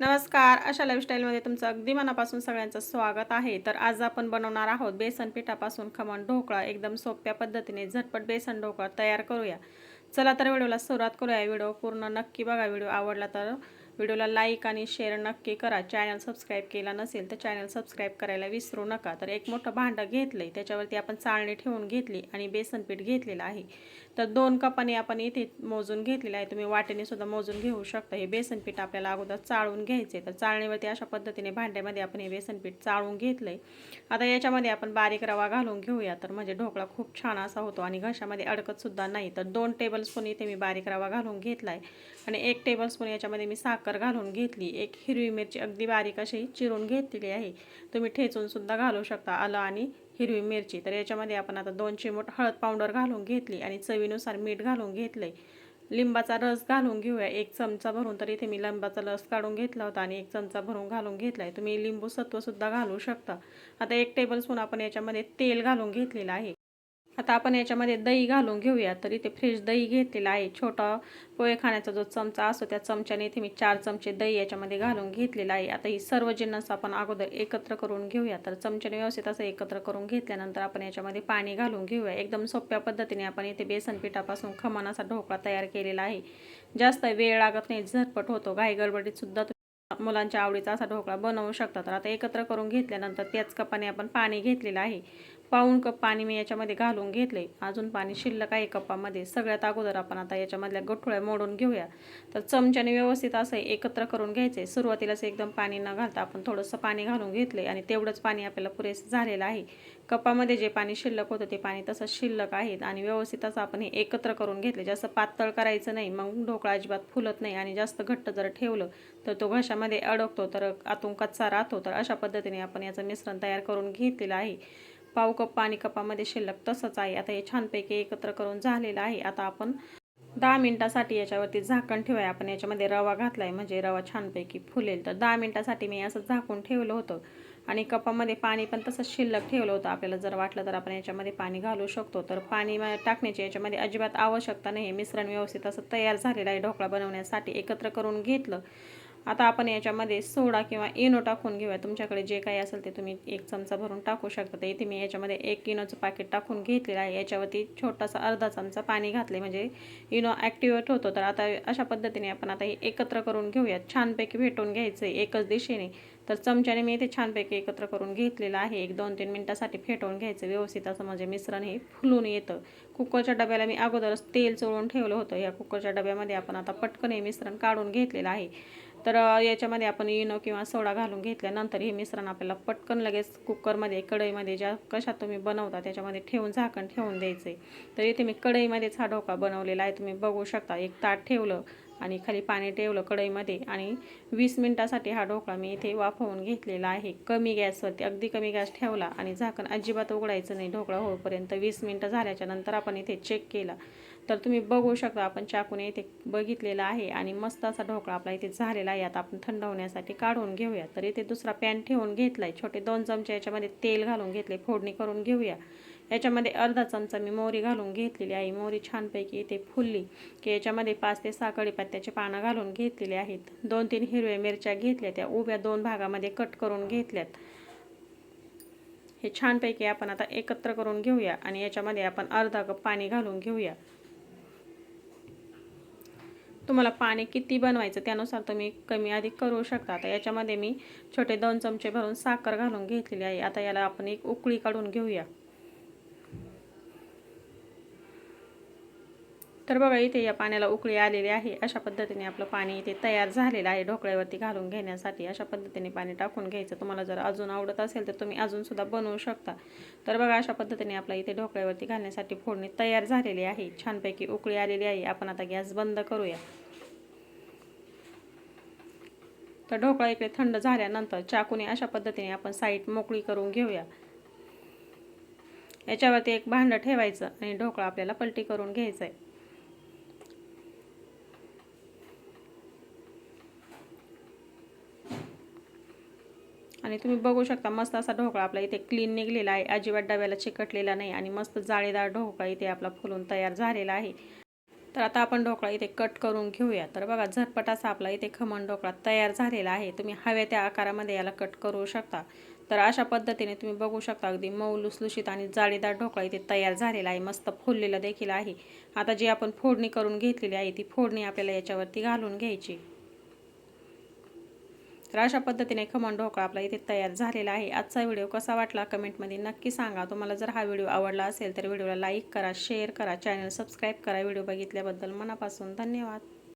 नमस्कार अशा लाईफस्टाईलमध्ये तुमचं अगदी मनापासून सगळ्यांचं स्वागत आहे. तर आज आपण बनवणार आहोत बेसन पिठापासून खमण ढोकळा. एकदम सोप्या पद्धतीने झटपट बेसन ढोकळा तयार करूया. चला तर व्हिडिओला सुरुवात करूया. व्हिडिओ पूर्ण नक्की बघा. व्हिडिओ आवडला तर व्हिडिओला लाईक आणि शेअर नक्की करा. चॅनल सबस्क्राईब केला नसेल तर चॅनल सबस्क्राईब करायला विसरू नका. तर एक मोठं भांडं घेतलं आहे त्याच्यावरती आपण चाळणी ठेवून घेतली आणि बेसन पीठ घेतलेलं आहे. तर दोन कपाने आपण इथे मोजून घेतलेलं आहे. तुम्ही वाटेने सुद्धा मोजून घेऊ शकता. हे बेसन पीठ आपल्याला अगोदर चाळून घ्यायचे तर चाळणीवरती अशा पद्धतीने भांड्यामध्ये आपण हे बेसन पीठ चाळून घेतलं आहे आता याच्यामध्ये आपण बारीक रवा घालून घेऊया. तर म्हणजे ढोकळा खूप छान असा होतो आणि घशामध्ये अडकतसुद्धा नाही. तर दोन टेबलस्पून इथे मी बारीक रवा घालून घेतला आहे आणि एक टेबलस्पून याच्यामध्ये मी साखर घालून घेतली. एक हिरवी मिरची अगदी बारीक अशी चिरून घेतलेली आहे. तुम्ही ठेचून सुद्धा घालू शकता आलं आणि हिरवी मिरची. तर याच्यामध्ये आपण आता दोन चिमूट हळद पावडर घालून घेतली आणि चवीनुसार मीठ घालून घेतलंय. लिंबाचा रस घालून घेऊया. एक चमचा भरून तर इथे मी लिंबाचा रस काढून घेतला होता आणि एक चमचा भरून घालून घेतला आहे तुम्ही लिंबू सत्वसुद्धा घालू शकता. आता एक टेबलस्पून आपण याच्यामध्ये तेल घालून घेतलेलं आहे. आता आपण याच्यामध्ये दही घालून घेऊया. तर इथे फ्रेश दही घेतलेला आहे. छोटा पोहे खाण्याचा जो चमचा असतो त्या चमच्याने इथे मी चार चमचे दही याच्यामध्ये घालून घेतलेलं आहे. आता ही सर्व जिन्नस आपण अगोदर एकत्र करून घेऊया. तर चमच्याने व्यवस्थित असं एकत्र करून घेतल्यानंतर आपण याच्यामध्ये पाणी घालून घेऊया. एकदम सोप्या पद्धतीने आपण इथे बेसन पिठापासून खमण असा ढोकळा तयार केलेला आहे. जास्त वेळ लागत नाही झटपट होतो. घाई गडबडीतसुद्धा मुलांच्या आवडीचा असा ढोकळा बनवू शकता. तर आता एकत्र करून घेतल्यानंतर त्याच कपाने आपण पाणी घेतलेलं आहे. पाऊण कप पाणी मी याच्यामध्ये घालून घेतले. अजून पाणी शिल्लक आहे कपामध्ये. सगळ्यात अगोदर आपण आता याच्यामधल्या गठुळ्या मोडून घेऊया. तर चमच्याने व्यवस्थित असं एकत्र करून घ्यायचे. सुरुवातीलाच एकदम पाणी न घालता आपण थोडंसं पाणी घालून घेतले आणि तेवढंच पाणी आपल्याला पुरेसं झालेलं आहे. कपामध्ये जे पाणी शिल्लक होतं ते पाणी तसंच शिल्लक आहे आणि व्यवस्थित असं आपण हे एकत्र करून घेतले. जास्त पातळ करायचं नाही. मग ढोकळा अजिबात फुलत नाही आणि जास्त घट्ट जर ठेवलं तर तो घशामध्ये अडकतो. तर आतून कच्चा राहतो. तर अशा पद्धतीने आपण याचं मिश्रण तयार करून घेतलेलं आहे. पाव कप पाणी कपामध्ये शिल्लक तसंच आहे. आता हे छानपैकी एकत्र करून झालेलं आहे. आता आपण दहा मिनटासाठी याच्यावरती झाकण ठेवूया. आपण याच्यामध्ये रवा घातला आहे म्हणजे रवा छानपैकी फुलेल. तर दहा मिनटासाठी मी असं झाकून ठेवलं होतं. आणि कपामध्ये पाणी पण तसंच शिल्लक ठेवलं होतं. आपल्याला जर वाटलं तर आपण याच्यामध्ये पाणी घालू शकतो. तर पाणी टाकण्याची याच्यामध्ये अजिबात आवश्यकता नाही मिश्रण व्यवस्थित असं तयार झालेलं आहे. ढोकळा बनवण्यासाठी एकत्र करून घेतलं. आता आपण याच्यामध्ये सोडा किंवा इनो टाकून घेऊया. तुमच्याकडे जे काही असेल ते तुम्ही एक चमचा भरून टाकू शकता. तर इथे मी याच्यामध्ये एक इनोचं पाकिट टाकून घेतलेलं आहे. याच्यावरती छोटासा अर्धा चमचा पाणी घातले म्हणजे इनो ॲक्टिवेट होतो. तर आता अशा पद्धतीने आपण आता हे एकत्र करून घेऊयात. छानपैकी भेटून घ्यायचं आहे एकच दिशेने. तर चमच्याने मी इथे छानपैकी एकत्र करून घेतलेलं आहे. एक दोन तीन मिनटासाठी फेटवून घ्यायचं व्यवस्थित असं म्हणजे मिश्रण हे फुलून येतं. कुकरच्या डब्याला मी अगोदरच तेल चोळून ठेवलं होतं. या कुकरच्या डब्यामध्ये आपण आता पटकन हे मिश्रण काढून घेतलेलं आहे. तर याच्यामध्ये आपण इनो किंवा सोडा घालून घेतल्यानंतर हे मिश्रण आपल्याला पटकन लगेच कुकरमध्ये कढईमध्ये ज्या कशात तुम्ही बनवता त्याच्यामध्ये ठेवून झाकण ठेवून द्यायचं. आहे तर इथे मी कढईमध्येच हा ढोका बनवलेला आहे. तुम्ही बघू शकता एक ताट ठेवलं आणि खाली पाणी ठेवलं कढईमध्ये आणि वीस मिनटासाठी हा ढोकळा मी इथे वाफवून घेतलेला आहे. कमी गॅसवरती अगदी कमी गॅस ठेवला आणि झाकण अजिबात उघडायचं नाही. ढोकळा होईपर्यंत वीस मिनटं झाल्याच्यानंतर आपण इथे चेक केला. तर तुम्ही बघू शकता आपण चाकूने इथे बघितलेला आहे आणि मस्त असा ढोकळा आपला इथे झालेला आहे. आता आपण थंड होण्यासाठी काढून घेऊया. तर इथे दुसरा पॅन ठेवून घेतला आहे छोटे दोन चमचे याच्यामध्ये तेल घालून घेतले फोडणी करून घेऊया. याच्यामध्ये अर्धा चमचा मी मोहरी घालून घेतलेली आहे. मोहरी छानपैकी इथे फुलली की याच्यामध्ये पाच ते सहा कढीपत्त्याचे पानं घालून घेतलेले आहेत. दोन तीन हिरव्या मिरच्या घेतल्या त्या उभ्या दोन भागामध्ये कट करून घेतल्यात. हे छानपैकी आपण आता एकत्र करून घेऊया आणि याच्यामध्ये आपण अर्धा कप पाणी घालून घेऊया. तुम्हाला पाणी किती बनवायचं त्यानुसार तुम्ही कमी अधिक करू शकता. आता याच्यामध्ये मी छोटे दोन चमचे भरून साखर घालून घेतलेली आहे. आता याला आपण एक उकळी काढून घेऊया. तर बघा इथे या पाण्याला उकळी आलेली आहे. अशा पद्धतीने आपलं पाणी इथे तयार झालेलं आहे ढोकळ्यावरती घालून घेण्यासाठी. अशा पद्धतीने पाणी टाकून घ्यायचं. तुम्हाला जर अजून आवडत असेल तर तुम्ही अजूनसुद्धा बनवू शकता. तर बघा अशा पद्धतीने आपल्या इथे ढोकळ्यावरती घालण्यासाठी फोडणी तयार झालेली आहे. छानपैकी उकळी आलेली आहे. आपण आता गॅस बंद करूया. तर ढोकळा इकडे थंड झाल्यानंतर चाकूने अशा पद्धतीने आपण साईड मोकळी करून घेऊया. याच्यावरती एक भांडं ठेवायचं आणि ढोकळा आपल्याला पलटी करून घ्यायचा आहे आणि तुम्ही बघू शकता मस्त असा ढोकळा आपला इथे क्लीन निघलेला आहे. अजिबात डब्याला चिकटलेला नाही आणि मस्त जाळीदार ढोकळा इथे आपला फुलून तयार झालेला आहे. तर आता आपण ढोकळा इथे कट करून घेऊया. तर बघा झटपट असा आपला इथे खमण ढोकळा तयार झालेला आहे. तुम्ही हव्या त्या आकारामध्ये याला कट करू शकता. तर अशा पद्धतीने तुम्ही बघू शकता अगदी मऊ लुसलुशीत आणि जाळीदार ढोकळा इथे तयार झालेला आहे. मस्त फोडलेला देखील आहे. आता जी आपण फोडणी करून घेतलेली आहे ती फोडणी आपल्याला याच्यावरती घालून घ्यायची. तर अशा पद्धतीने खमण ढोकळा आपला इथे तयार झालेला आहे. आजचा व्हिडिओ कसा वाटला कमेंटमध्ये नक्की सांगा. तुम्हाला जर हा व्हिडिओ आवडला असेल तर व्हिडिओला लाईक करा शेअर करा चॅनल सबस्क्राईब करा. व्हिडिओ बघितल्याबद्दल मनापासून धन्यवाद.